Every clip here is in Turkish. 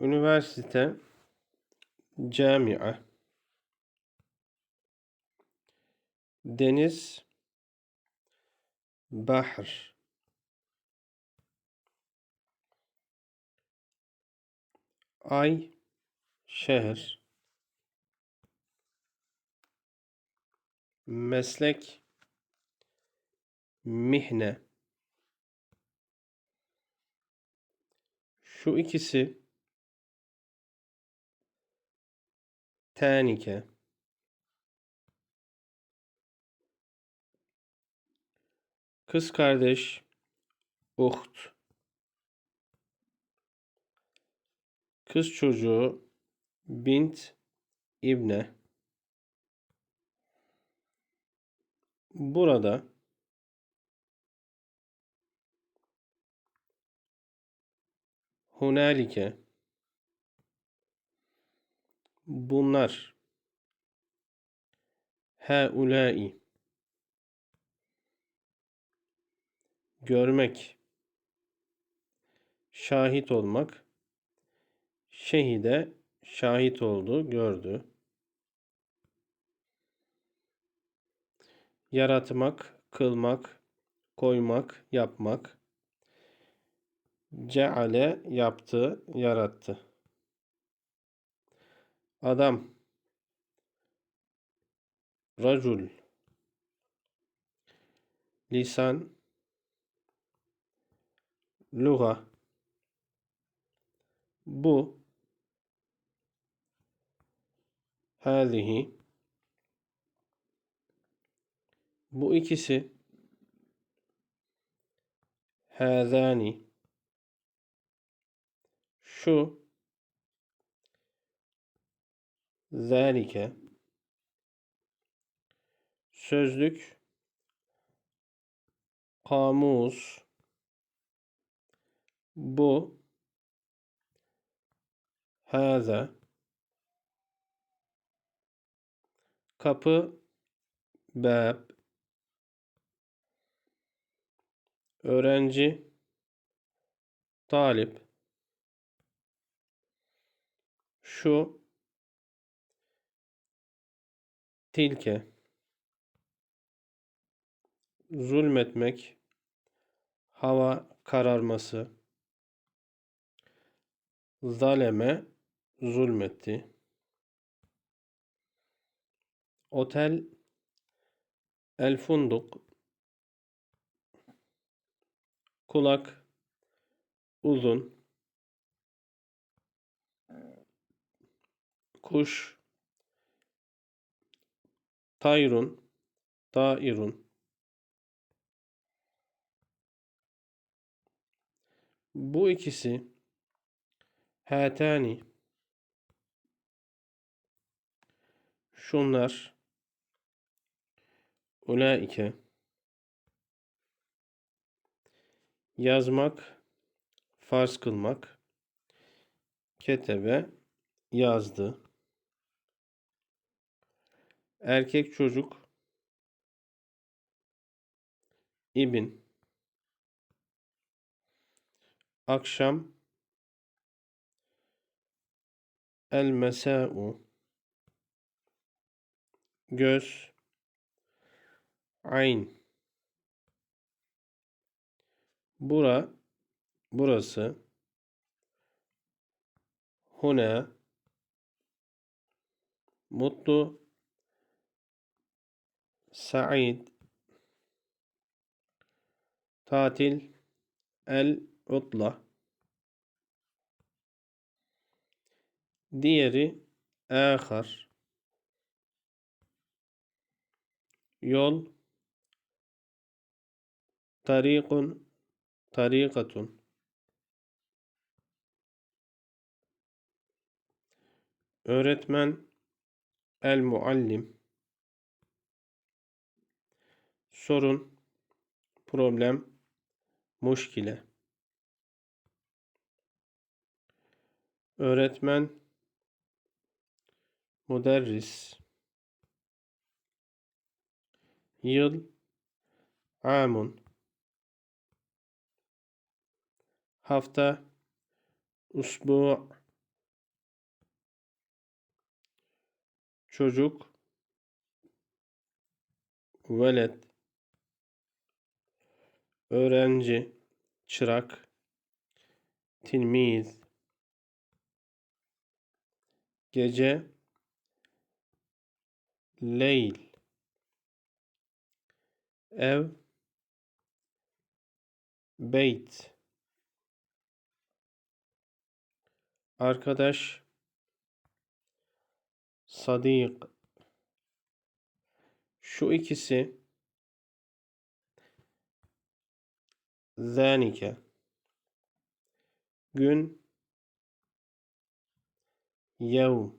Üniversite, camia, deniz, bahr, ay, şehir, meslek, mihne. Şu ikisi tenike. Kız kardeş, uht. Kız çocuğu, bint, ibne. Burada hunalike bunlar. Haulai görmek. Şahit olmak. Şehide şahit oldu gördü. Yaratmak kılmak koymak yapmak. Ceale yaptı yarattı adam. Racul lisan luga bu. Hâzihi. Bu ikisi. Hâzâni. Şu zâlike sözlük. Kamus. Bu. Hâza kapı. Bab. Öğrenci. Talip. Şu tilke zulmetmek. Hava kararması. Zaleme. Zulmetti. Otel. El funduk. Kulak. Uzun. Kuş tayrun. Tairun bu ikisi hatani. Şunlar ulaike. Yazmak farz kılmak. Ketebe yazdı erkek çocuk. İbn akşam. El mesa'u. Göz. Ayn. Bura burası. Huna mutlu sa'id. Tatil. El utla. Diğeri ahar yol. Tarikun tarikatun öğretmen el muallim sorun, problem, muşkile. Öğretmen, müderris. Yıl, amun. Hafta, usbu. Çocuk, velet öğrenci çırak tilmiz. Gece leyl. Ev beyt. Arkadaş sadik şu ikisi zânike gün. Yevm.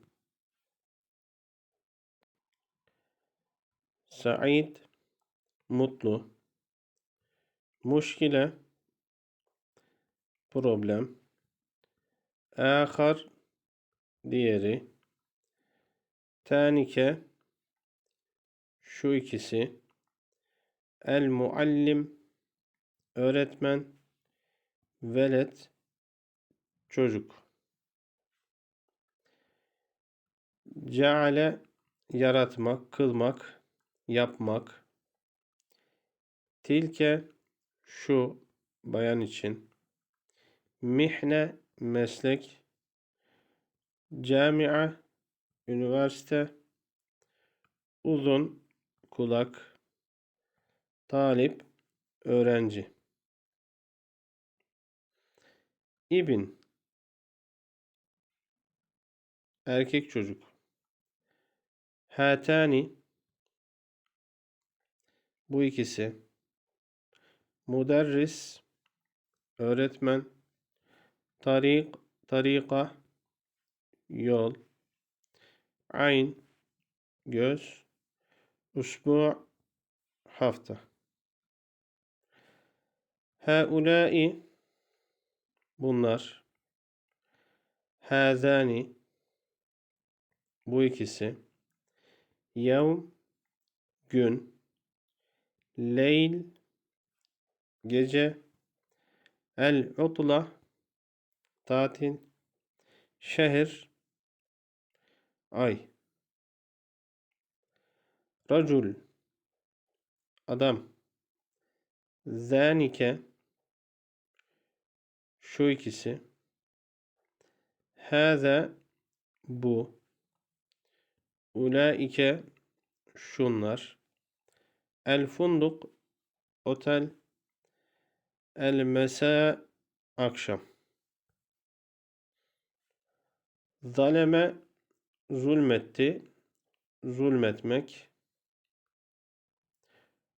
Said. Mutlu. Muşkile. Problem. Ahar diğeri. Tanike şu ikisi. El muallim öğretmen velet çocuk. Ceale yaratmak kılmak yapmak. Tilke şu bayan için. Mihne meslek. Camia üniversite. Uzun kulak. Talip öğrenci İbn erkek çocuk. Hatani. Bu ikisi. Muderris öğretmen. Tarik tarika yol. Ayn. Göz. Usbu hafta. Haulai bunlar hazani. Bu ikisi yevm gün leyl gece el utla tatil şehir ay. Racul adam. Zanike şu ikisi haza bu ulaike şunlar el funduk otel El mesa akşam. Zaleme zulmetti. Zulmetmek.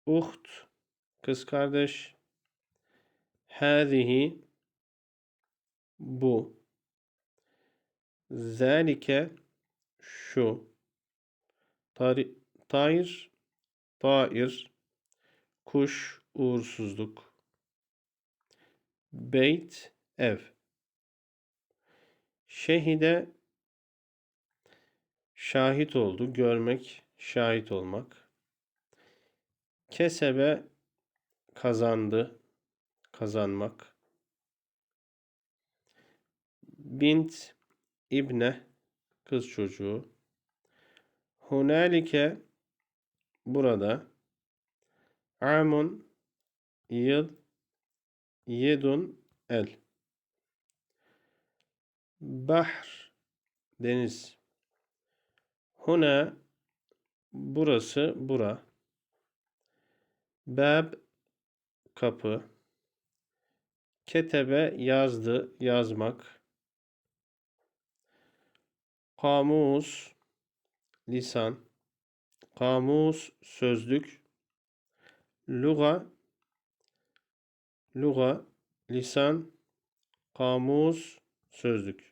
Uht kız kardeş. Hâzihi bu. Zalike şu. Tari, tayr tair kuş uğursuzluk. Beyt ev. Şehide şahit oldu, görmek, şahit olmak. Kesebe kazandı, kazanmak. Bint ibne kız çocuğu. Hunalike burada. Amun yıl Yedun el. Bahr deniz. Huna burası bura. Bab kapı. Ketebe yazdı yazmak. Kamus lisan. Kamus sözlük. Luga Luga, lisan, kamus, sözlük.